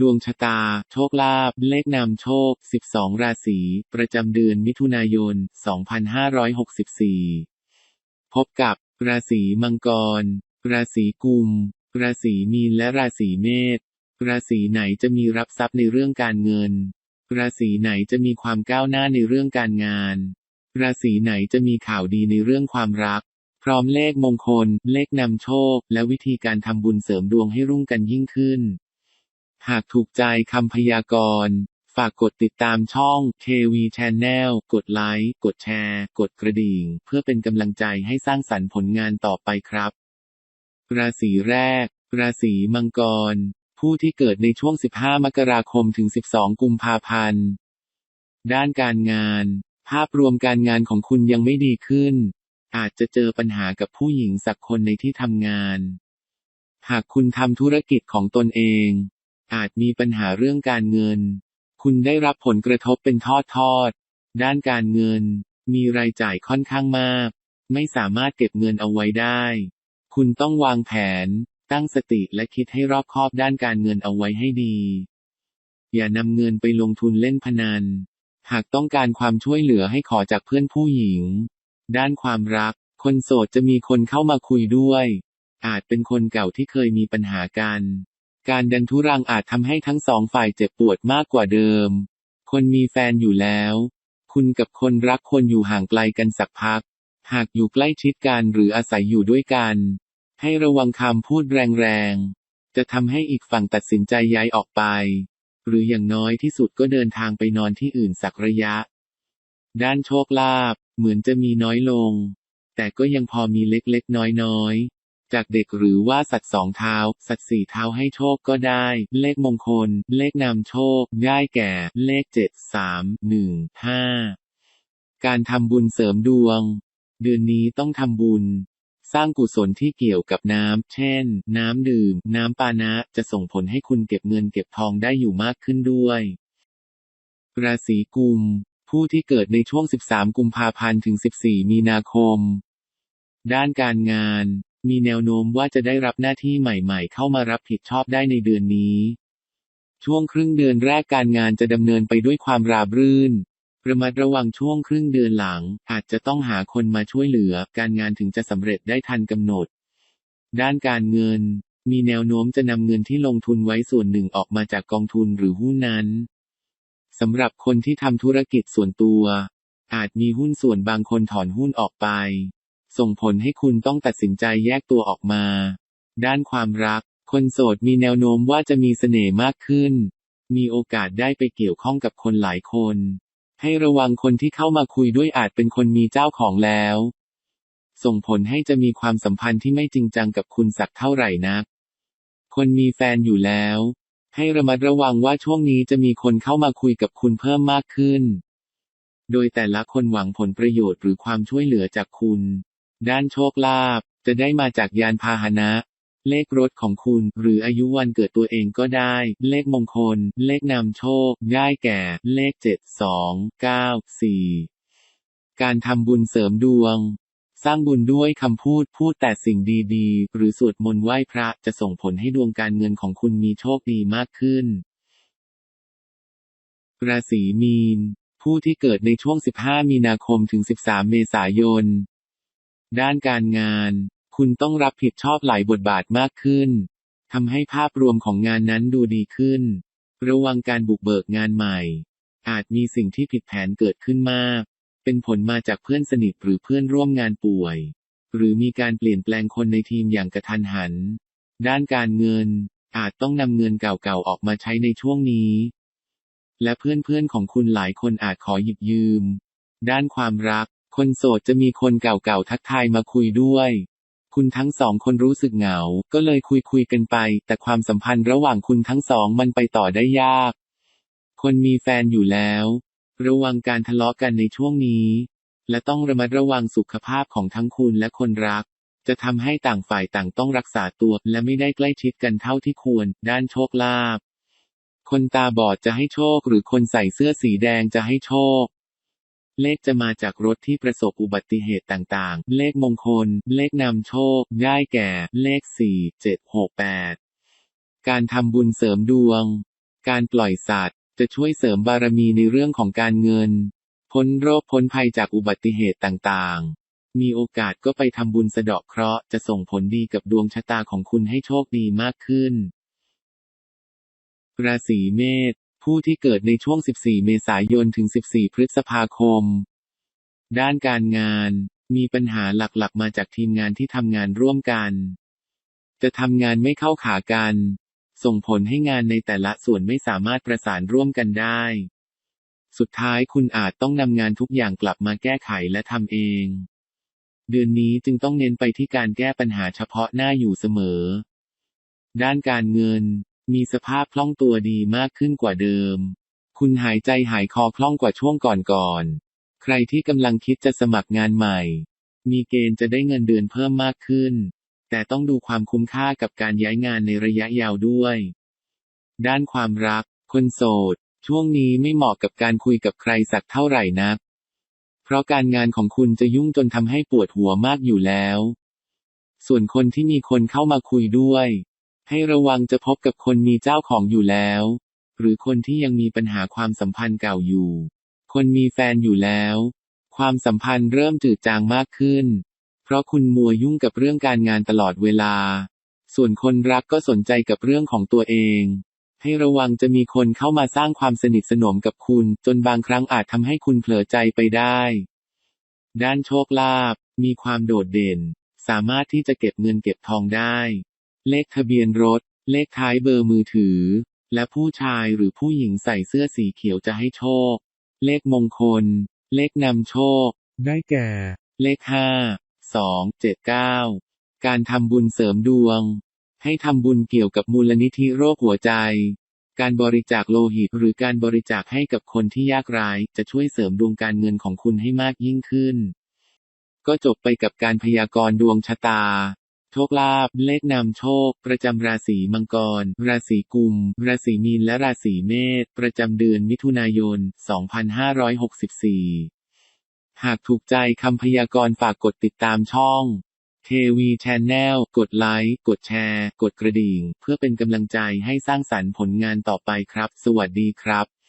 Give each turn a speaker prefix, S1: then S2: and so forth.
S1: ดวงชะตา โชคลาภ เลขนำโชค 12 ราศี ประจำเดือนมิถุนายน 2564 พบกับ ราศีมังกร ราศีกุม ราศีมีนและราศีเมษ ราศีไหนจะมีรับทรัพย์ในเรื่องการเงิน ราศีไหนจะมีความก้าวหน้าในเรื่องการงาน ราศีไหนจะมีข่าวดีในเรื่องความรัก พร้อมเลขมงคล เลขนำโชค และวิธีการทำบุญเสริมดวงให้รุ่งกันยิ่งขึ้น หากถูกใจคำพยากรณ์ ฝากกดติดตามช่อง KV Channel กดไลค์ กดแชร์ กดกระดิ่ง เพื่อเป็นกำลังใจให้สร้างสรรค์ผลงานต่อไปครับ ราศีแรก ราศีมังกร ผู้ที่เกิดในช่วง 15 มกราคมถึง 12 กุมภาพันธ์ ด้านการงาน ภาพรวมการงานของคุณยังไม่ดีขึ้น อาจจะเจอปัญหากับผู้หญิงสักคนในที่ทำงาน หากคุณทำธุรกิจของตนเอง อาจมีปัญหาเรื่องการเงิน คุณได้รับผลกระทบเป็นทอดทอดๆด้านการเงิน มีรายจ่ายค่อนข้างมาก ไม่สามารถเก็บเงินเอาไว้ได้ คุณต้องวางแผน ตั้งสติและคิดให้รอบคอบด้านการเงินเอาไว้ให้ดี อย่านำเงินไปลงทุนเล่นพนัน หากต้องการความช่วยเหลือให้ขอจากเพื่อนผู้หญิง ด้านความรัก คนโสดจะมีคนเข้ามาคุยด้วย อาจเป็นคนเก่าที่เคยมีปัญหากัน การดันทุรังอาจทำให้ทั้งสองฝ่ายเจ็บปวดมากกว่าเดิม คนมีแฟนอยู่แล้ว คุณกับคนรักคนอยู่ห่างไกลกันสักพัก หากอยู่ใกล้ชิดกันหรืออาศัยอยู่ด้วยกัน ให้ระวังคำพูดแรงๆ จะทำให้อีกฝั่งตัดสินใจย้ายออกไป หรืออย่างน้อยที่สุดก็เดินทางไปนอนที่อื่นสักระยะ ด้านโชคลาภเหมือนจะมีน้อยลง แต่ก็ยังพอมีเล็กๆน้อยๆ จากเด็กหรือว่าสัตว์สองเท้า สัตว์สี่เท้าให้โชคก็ได้ เลขมงคล เลขนำโชค ได้แก่ เลขเจ็ดสามหนึ่งห้าการทำบุญเสริมดวง เดือนนี้ต้องทำบุญ สร้างกุศลที่เกี่ยวกับน้ำ เช่น น้ำดื่ม น้ำปานะ จะส่งผลให้คุณเก็บเงินเก็บทองได้อยู่มากขึ้นด้วย ราศีกุม ผู้ที่เกิดในช่วง 13 กุมภาพันธ์ ถึง 14 มีนาคม ด้านการงาน มีแนวโน้มว่าจะได้รับหน้าที่ใหม่ๆ เข้ามารับผิดชอบได้ในเดือนนี้ ช่วงครึ่งเดือนแรกการงานจะดำเนินไปด้วยความราบรื่น ระมัดระวังช่วงครึ่งเดือนหลัง อาจจะต้องหาคนมาช่วยเหลือ การงานถึงจะสำเร็จได้ทันกำหนด ด้านการเงิน มีแนวโน้มจะนำเงินที่ลงทุนไว้ส่วนหนึ่งออกมาจากกองทุนหรือหุ้นนั้นสำหรับคนที่ทำธุรกิจส่วนตัว อาจมีหุ้นส่วนบางคนถอนหุ้นออกไป ส่งผลให้คุณต้องตัดสินใจแยกตัวออกมา ด้านความรัก คนโสดมีแนวโน้มว่าจะมีเสน่ห์มากขึ้น มีโอกาสได้ไปเกี่ยวข้องกับคนหลายคน ให้ระวังคนที่เข้ามาคุยด้วยอาจเป็นคนมีเจ้าของแล้ว ส่งผลให้จะมีความสัมพันธ์ที่ไม่จริงจังกับคุณสักเท่าไหร่นัก คนมีแฟนอยู่แล้ว ให้ระมัดระวังว่าช่วงนี้จะมีคนเข้ามาคุยกับคุณเพิ่มมากขึ้น โดยแต่ละคนหวังผลประโยชน์หรือความช่วยเหลือจากคุณ ด้านโชคลาภจะได้มาจากยานพาหนะ เลขรถของคุณ หรืออายุวันเกิดตัวเองก็ได้ เลขมงคล เลขนำโชค ได้แก่ เลข7 2 9 4การทำบุญเสริมดวง สร้างบุญด้วยคำพูดพูดแต่สิ่งดีๆ หรือสวดมนต์ไหว้พระจะส่งผลให้ดวงการเงินของคุณมีโชคดีมากขึ้น ราศีมีนผู้ที่เกิดในช่วง 15 มีนาคมถึง 13 เมษายน ด้านการงาน คุณต้องรับผิดชอบหลายบทบาทมากขึ้นทำให้ภาพรวมของงานนั้นดูดีขึ้น ระวังการบุกเบิกงานใหม่ อาจมีสิ่งที่ผิดแผนเกิดขึ้นมาก เป็นผลมาจากเพื่อนสนิทหรือเพื่อนร่วมงานป่วย หรือมีการเปลี่ยนแปลงคนในทีมอย่างกระทันหัน ด้านการเงิน อาจต้องนำเงินเก่าๆออกมาใช้ในช่วงนี้ และเพื่อนๆของคุณหลายคนอาจขอหยิบยืม ด้านความรัก คนโสดจะมีคนเก่าๆทักทายมาคุยด้วย คุณทั้งสองคนรู้สึกเหงา ก็เลยคุยคุยๆกันไป แต่ความสัมพันธ์ระหว่างคุณทั้งสองมันไปต่อได้ยาก คนมีแฟนอยู่แล้ว ระวังการทะเลาะกันในช่วงนี้ และต้องระมัดระวังสุขภาพของทั้งคุณและคนรัก จะทำให้ต่างฝ่ายต่างต้องรักษาตัว และไม่ได้ใกล้ชิดกันเท่าที่ควร ด้านโชคลาภ คนตาบอดจะให้โชค หรือคนใส่เสื้อสีแดงจะให้โชค เลขจะมาจากรถที่ประสบอุบัติเหตุต่างๆ เลขมงคล เลขนำโชค ได้แก่ เลข 4 7 6 8 การทำบุญเสริมดวง การปล่อยสัตว์ จะช่วยเสริมบารมีในเรื่องของการเงิน พ้นโรคพ้นภัยจากอุบัติเหตุต่างๆมีโอกาสก็ไปทำบุญสะเดาะเคราะห์จะส่งผลดีกับดวงชะตาของคุณให้โชคดีมากขึ้น ราศีเมษ ผู้ที่เกิดในช่วง 14 เมษายนถึง 14 พฤษภาคม ด้านการงาน มีปัญหาหลักๆ มาจากทีมงานที่ทำงานร่วมกัน จะทำงานไม่เข้าขากัน ส่งผลให้งานในแต่ละส่วนไม่สามารถประสานร่วมกันได้ สุดท้ายคุณอาจต้องนำงานทุกอย่างกลับมาแก้ไขและทำเอง เดือนนี้จึงต้องเน้นไปที่การแก้ปัญหาเฉพาะหน้าอยู่เสมอ ด้านการเงิน มีสภาพคล่องตัวดีมากขึ้นกว่าเดิม คุณหายใจหายคอคล่องกว่าช่วงก่อนๆ ใครที่กำลังคิดจะสมัครงานใหม่ มีเกณฑ์จะได้เงินเดือนเพิ่มมากขึ้น แต่ต้องดูความคุ้มค่ากับการย้ายงานในระยะยาวด้วย ด้านความรัก คนโสด ช่วงนี้ไม่เหมาะกับการคุยกับใครสักเท่าไหร่นัก เพราะการงานของคุณจะยุ่งจนทำให้ปวดหัวมากอยู่แล้ว ส่วนคนที่มีคนเข้ามาคุยด้วย ให้ระวังจะพบกับคนมีเจ้าของอยู่แล้ว หรือคนที่ยังมีปัญหาความสัมพันธ์เก่าอยู่ คนมีแฟนอยู่แล้ว ความสัมพันธ์เริ่มจืดจางมากขึ้น เพราะคุณมัวยุ่งกับเรื่องการงานตลอดเวลา ส่วนคนรักก็สนใจกับเรื่องของตัวเอง ให้ระวังจะมีคนเข้ามาสร้างความสนิทสนมกับคุณ จนบางครั้งอาจทำให้คุณเผลอใจไปได้ ด้านโชคลาภมีความโดดเด่น สามารถที่จะเก็บเงินเก็บทองได้ เลขทะเบียนรถ เลขท้ายเบอร์มือถือ และผู้ชายหรือผู้หญิงใส่เสื้อสีเขียวจะให้โชค เลขมงคล เลขนำโชค
S2: ได้แก่
S1: เลขห้าสองเจ็ดเก้าการทำบุญเสริมดวง ให้ทำบุญเกี่ยวกับมูลนิธิโรคหัวใจ การบริจาคโลหิตหรือการบริจาคให้กับคนที่ยากไร้จะช่วยเสริมดวงการเงินของคุณให้มากยิ่งขึ้น ก็จบไปกับการพยากรณ์ดวงชะตา โชคลาภเลขนำโชค ประจำราศีมังกร ราศีกุม ราศีมีนและราศีเมษประจำเดือนมิถุนายน 2564 หากถูกใจคำพยากรณ์ฝากกดติดตามช่อง KV Channel กดไลค์ กดแชร์ กดกระดิ่ง เพื่อเป็นกำลังใจให้สร้างสรรค์ผลงานต่อไปครับ สวัสดีครับ